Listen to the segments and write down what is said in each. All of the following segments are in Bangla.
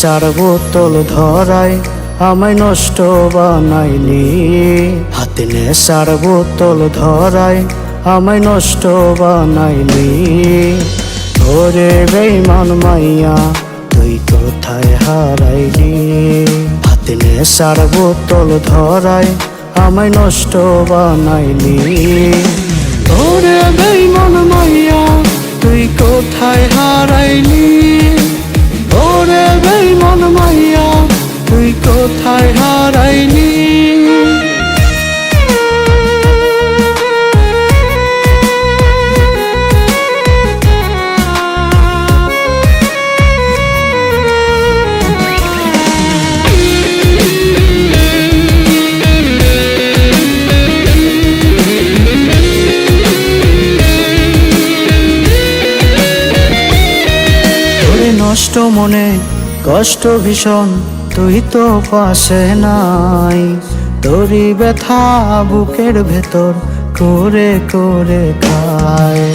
নেশার বোতল ধরায়, আমায় নষ্ট বানাইলি হাতে নেশার বোতল ধরায়, আমায় নষ্ট বানাইলি ওরে বেইমান মাইয়া, তুই কোথায় হারাইলি? হাতে নেশার বোতল ধরায়, আমায় নষ্ট বানাইলি ওরে বেইমান মাইয়া, তুই কোথায় হারাইলি? নষ্ট মনে, কষ্ট ভীষণ, তুই তো পাশে নাই। তোরই ব্যথা বুকের ভেতর করে করে খায়।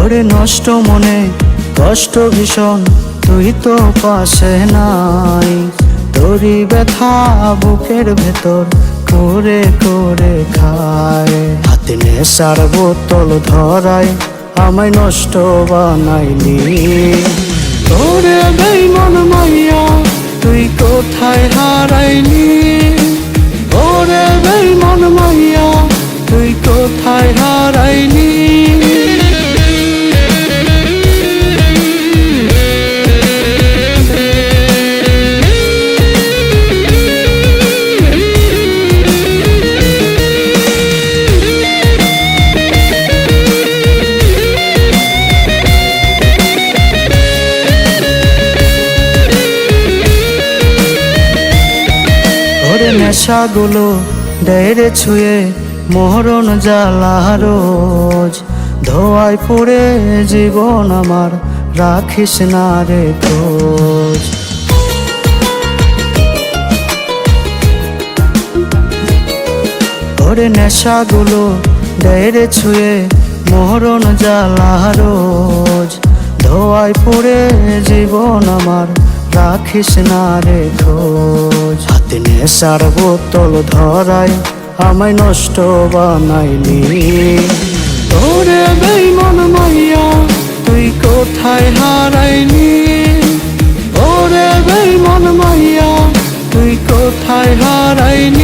ওরে নষ্ট মনে, কষ্ট ভীষণ, তুই তো পাশে নাই। তোরই ব্যথা বুকের ভেতর করে করে খায়। হাতে নেশার বোতল ধরায়, আমায় নষ্ট বানাইলি তোরে মন মাইয়া, তুই কোথায় হারাইলি? নেশাগুলো দেরে ছুঁয়ে মরণ জ্বালা রোজ। ধোয়ায় পড়ে জীবন আমার রাখিস না রে খোঁজ। ওরে নেশাগুলো দেরে ছুঁয়ে মরণ জ্বালা রোজ। ধোয়ায় পড়ে জীবন আমার রাখিস না রে খোঁজ। হাতে সার বোতল ধরায় আমায় নষ্ট বানাইনি ওরে বেইমান মাইয়া, তুই কোথায় হারাইলি? ওরে বেইমান মাইয়া, তুই কোথায় হারাইলি?